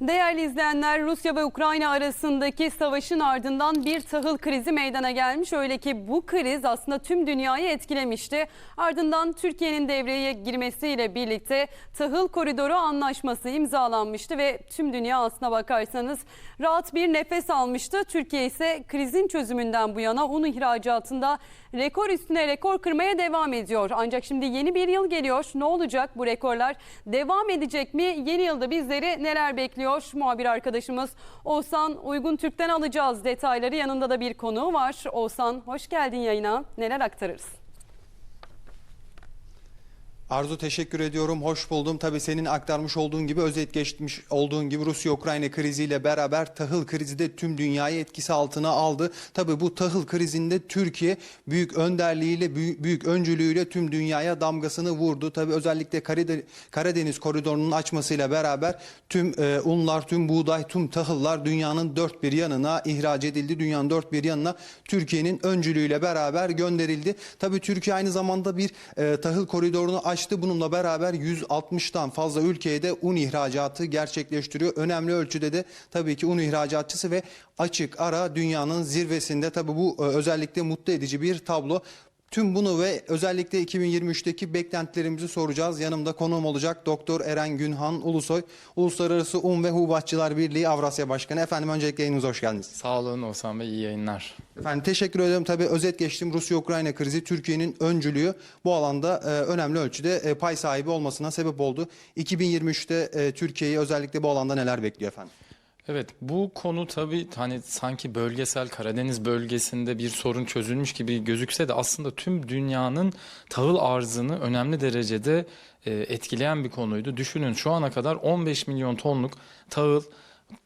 Değerli izleyenler Rusya ve Ukrayna arasındaki savaşın ardından bir tahıl krizi meydana gelmiş. Öyle ki bu kriz aslında tüm dünyayı etkilemişti. Ardından Türkiye'nin devreye girmesiyle birlikte tahıl koridoru anlaşması imzalanmıştı ve tüm dünya aslına bakarsanız rahat bir nefes almıştı. Türkiye ise krizin çözümünden bu yana un ihracatında rekor üstüne rekor kırmaya devam ediyor. Ancak şimdi yeni bir yıl geliyor. Ne olacak bu rekorlar? Devam edecek mi? Yeni yılda bizleri neler bekliyor? Muhabir arkadaşımız Oğuzhan Uygun Türk'ten alacağız detayları. Yanında da bir konuğu var. Oğuzhan hoş geldin yayına. Neler aktarırız? Arzu teşekkür ediyorum. Hoş buldum. Tabii senin aktarmış olduğun gibi özet geçmiş olduğun gibi Rusya-Ukrayna kriziyle beraber tahıl krizi de tüm dünyayı etkisi altına aldı. Tabii bu tahıl krizinde Türkiye büyük önderliğiyle, büyük, büyük öncülüğüyle tüm dünyaya damgasını vurdu. Tabii özellikle Karade- Karadeniz koridorunun açmasıyla beraber tüm e, unlar, tüm buğday, tüm tahıllar dünyanın dört bir yanına ihraç edildi. Dünyanın dört bir yanına Türkiye'nin öncülüğüyle beraber gönderildi. Tabii Türkiye aynı zamanda bir e, tahıl koridorunu açtı. Bununla beraber 160'tan fazla ülkeye de un ihracatı gerçekleştiriyor. Önemli ölçüde de tabii ki un ihracatçısı ve açık ara dünyanın zirvesinde. Tabii bu e, özellikle mutlu edici bir tablo. Tüm bunu ve özellikle 2023'teki beklentilerimizi soracağız. Yanımda konuğum olacak Doktor Eren Günhan Ulusoy, Uluslararası Un ve Hubatçılar Birliği Avrasya Başkanı. Efendim öncelikle yayınımıza hoş geldiniz. Sağ olun Oğuzhan Bey, iyi yayınlar. Efendim teşekkür ederim. Tabii özet geçtim. Rusya-Ukrayna krizi Türkiye'nin öncülüğü bu alanda e, önemli ölçüde e, pay sahibi olmasına sebep oldu. 2023'te e, Türkiye'yi özellikle bu alanda neler bekliyor efendim? Evet bu konu tabii hani sanki bölgesel Karadeniz bölgesinde bir sorun çözülmüş gibi gözükse de aslında tüm dünyanın tahıl arzını önemli derecede e, etkileyen bir konuydu. Düşünün şu ana kadar 15 milyon tonluk tahıl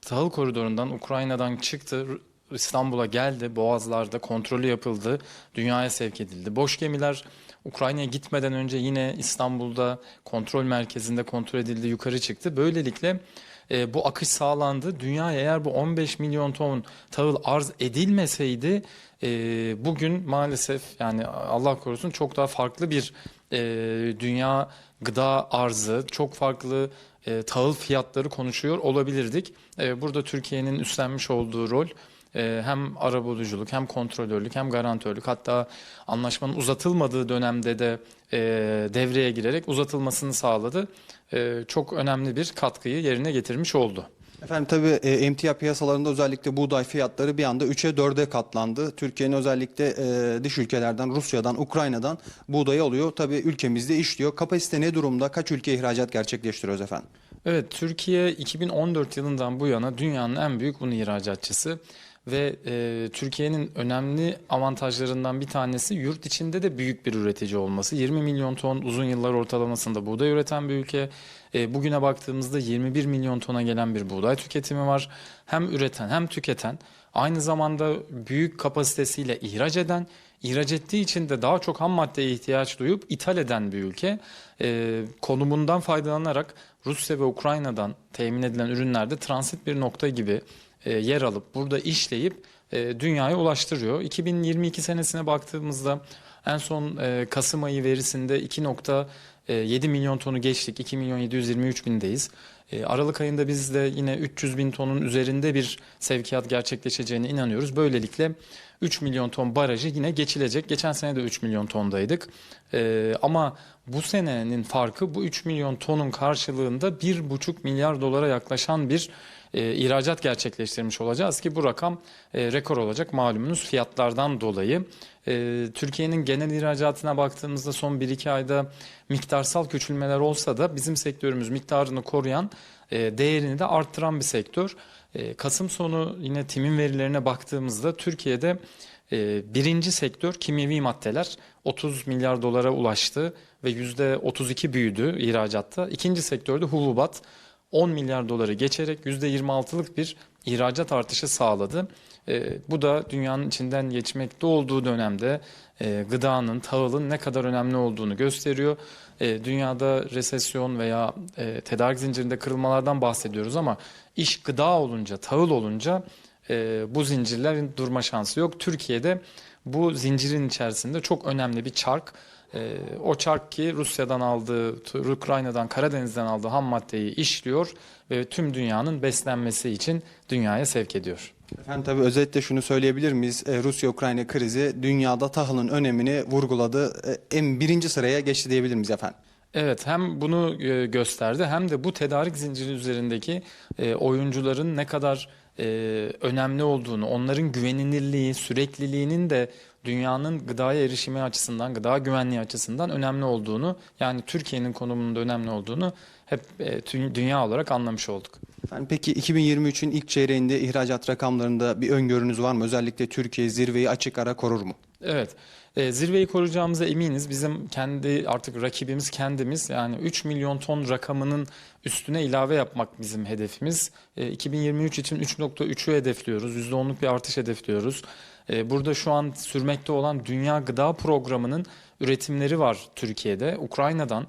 tahıl koridorundan Ukrayna'dan çıktı. İstanbul'a geldi, Boğazlar'da kontrolü yapıldı, dünyaya sevk edildi. Boş gemiler Ukrayna'ya gitmeden önce yine İstanbul'da kontrol merkezinde kontrol edildi, yukarı çıktı. Böylelikle e, bu akış sağlandı. Dünyaya eğer bu 15 milyon ton tahıl arz edilmeseydi e, bugün maalesef yani Allah korusun çok daha farklı bir e, dünya gıda arzı, çok farklı e, tahıl fiyatları konuşuyor olabilirdik. E, burada Türkiye'nin üstlenmiş olduğu rol e, hem arabuluculuk hem kontrolörlük hem garantörlük hatta anlaşmanın uzatılmadığı dönemde de e, devreye girerek uzatılmasını sağladı. E, çok önemli bir katkıyı yerine getirmiş oldu. Efendim tabii e, emtia piyasalarında özellikle buğday fiyatları bir anda 3'e 4'e katlandı. Türkiye'nin özellikle e, dış ülkelerden, Rusya'dan, Ukrayna'dan buğdayı alıyor. Tabii ülkemizde işliyor. Kapasite ne durumda? Kaç ülke ihracat gerçekleştiriyoruz efendim? Evet, Türkiye 2014 yılından bu yana dünyanın en büyük un ihracatçısı ve e, Türkiye'nin önemli avantajlarından bir tanesi yurt içinde de büyük bir üretici olması. 20 milyon ton uzun yıllar ortalamasında buğday üreten bir ülke. E, bugüne baktığımızda 21 milyon tona gelen bir buğday tüketimi var. Hem üreten hem tüketen aynı zamanda büyük kapasitesiyle ihraç eden, ihraç ettiği için de daha çok ham maddeye ihtiyaç duyup ithal eden bir ülke. E, konumundan faydalanarak Rusya ve Ukrayna'dan temin edilen ürünlerde transit bir nokta gibi e, yer alıp burada işleyip e, dünyaya ulaştırıyor. 2022 senesine baktığımızda en son e, Kasım ayı verisinde 2.7 milyon tonu geçtik. 2 milyon 723 bindeyiz. E, Aralık ayında biz de yine 300 bin tonun üzerinde bir sevkiyat gerçekleşeceğine inanıyoruz. Böylelikle 3 milyon ton barajı yine geçilecek. Geçen sene de 3 milyon tondaydık. E, ama bu senenin farkı bu 3 milyon tonun karşılığında 1,5 milyar dolara yaklaşan bir e, ihracat gerçekleştirmiş olacağız ki bu rakam e, rekor olacak malumunuz fiyatlardan dolayı. E, Türkiye'nin genel ihracatına baktığımızda son 1-2 ayda miktarsal küçülmeler olsa da bizim sektörümüz miktarını koruyan, e, değerini de arttıran bir sektör. E, Kasım sonu yine TİM'in verilerine baktığımızda Türkiye'de e, birinci sektör kimyevi maddeler 30 milyar dolara ulaştı ve %32 büyüdü ihracatta. İkinci sektörde hububat 10 milyar doları geçerek %26'lık bir ihracat artışı sağladı. E, bu da dünyanın içinden geçmekte olduğu dönemde e, gıdanın, tahılın ne kadar önemli olduğunu gösteriyor. E, dünyada resesyon veya e, tedarik zincirinde kırılmalardan bahsediyoruz ama iş gıda olunca, tahıl olunca e, bu zincirlerin durma şansı yok. Türkiye'de bu zincirin içerisinde çok önemli bir çark. E, o çark ki Rusya'dan aldığı, Ukrayna'dan, Karadeniz'den aldığı ham maddeyi işliyor ve tüm dünyanın beslenmesi için dünyaya sevk ediyor. Efendim tabii özetle şunu söyleyebilir miyiz? E, Rusya-Ukrayna krizi dünyada tahılın önemini vurguladı. E, en birinci sıraya geçti diyebilir miyiz efendim? Evet hem bunu e, gösterdi hem de bu tedarik zinciri üzerindeki e, oyuncuların ne kadar e, önemli olduğunu, onların güvenilirliği, sürekliliğinin de dünyanın gıdaya erişimi açısından, gıda güvenliği açısından önemli olduğunu, yani Türkiye'nin konumunun önemli olduğunu hep dünya olarak anlamış olduk. Efendim peki 2023'ün ilk çeyreğinde ihracat rakamlarında bir öngörünüz var mı? Özellikle Türkiye zirveyi açık ara korur mu? Evet. E, zirveyi koruyacağımıza eminiz. Bizim kendi artık rakibimiz kendimiz. Yani 3 milyon ton rakamının üstüne ilave yapmak bizim hedefimiz. E, 2023 için 3.3'ü hedefliyoruz. %10'luk bir artış hedefliyoruz. E, burada şu an sürmekte olan Dünya Gıda Programı'nın üretimleri var Türkiye'de. Ukrayna'dan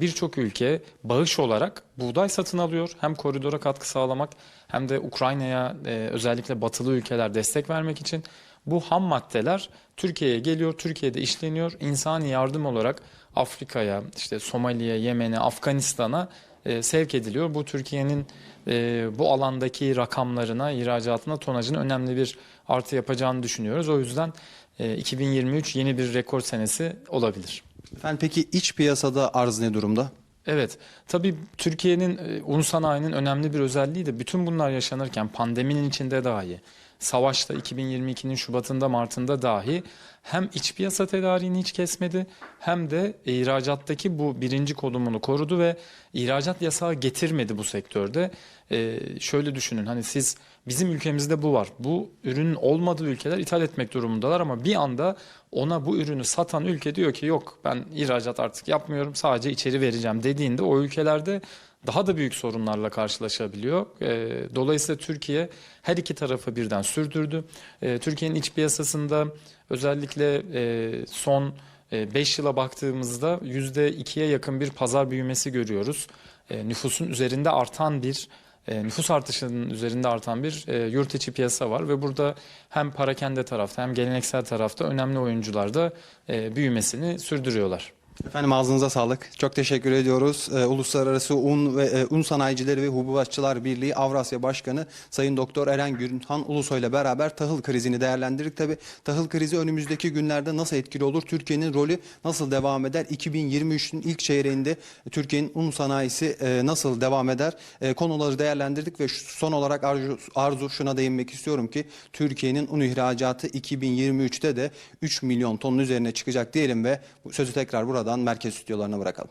birçok ülke bağış olarak buğday satın alıyor. Hem koridora katkı sağlamak hem de Ukrayna'ya e, özellikle batılı ülkeler destek vermek için. Bu ham maddeler Türkiye'ye geliyor, Türkiye'de işleniyor. İnsani yardım olarak Afrika'ya, işte Somali'ye, Yemen'e, Afganistan'a e, sevk ediliyor. Bu Türkiye'nin e, bu alandaki rakamlarına, ihracatına, tonajına önemli bir artı yapacağını düşünüyoruz. O yüzden e, 2023 yeni bir rekor senesi olabilir. Efendim peki iç piyasada arz ne durumda? Evet, tabii Türkiye'nin e, un sanayinin önemli bir özelliği de bütün bunlar yaşanırken pandeminin içinde dahi, savaşta 2022'nin Şubat'ında Mart'ında dahi hem iç piyasa tedariğini hiç kesmedi hem de ihracattaki bu birinci konumunu korudu ve ihracat yasağı getirmedi bu sektörde. Ee, şöyle düşünün hani siz bizim ülkemizde bu var. Bu ürünün olmadığı ülkeler ithal etmek durumundalar ama bir anda ona bu ürünü satan ülke diyor ki yok ben ihracat artık yapmıyorum sadece içeri vereceğim dediğinde o ülkelerde daha da büyük sorunlarla karşılaşabiliyor. Ee, Dolayısıyla Türkiye her iki tarafı birden sürdürdü. Ee, Türkiye'nin iç piyasasında özellikle e, son 5 yıla baktığımızda %2'ye yakın bir pazar büyümesi görüyoruz. E, Nüfusun üzerinde artan bir e, nüfus artışının üzerinde artan bir e, yurt içi piyasa var ve burada hem parakende tarafta hem geleneksel tarafta önemli oyuncular da e, büyümesini sürdürüyorlar. Efendim ağzınıza sağlık. Çok teşekkür ediyoruz. Ee, Uluslararası Un ve e, Un Sanayicileri ve Hububatçılar Birliği Avrasya Başkanı Sayın Doktor Eren Gürhan Ulusoy ile beraber tahıl krizini değerlendirdik. Tabi tahıl krizi önümüzdeki günlerde nasıl etkili olur? Türkiye'nin rolü nasıl devam eder? 2023'ün ilk çeyreğinde Türkiye'nin un sanayisi e, nasıl devam eder? E, konuları değerlendirdik ve şu- son olarak Arzu, Arzu şuna değinmek istiyorum ki Türkiye'nin un ihracatı 2023'te de 3 milyon tonun üzerine çıkacak diyelim ve sözü tekrar buradan merkez stüdyolarına bırakalım.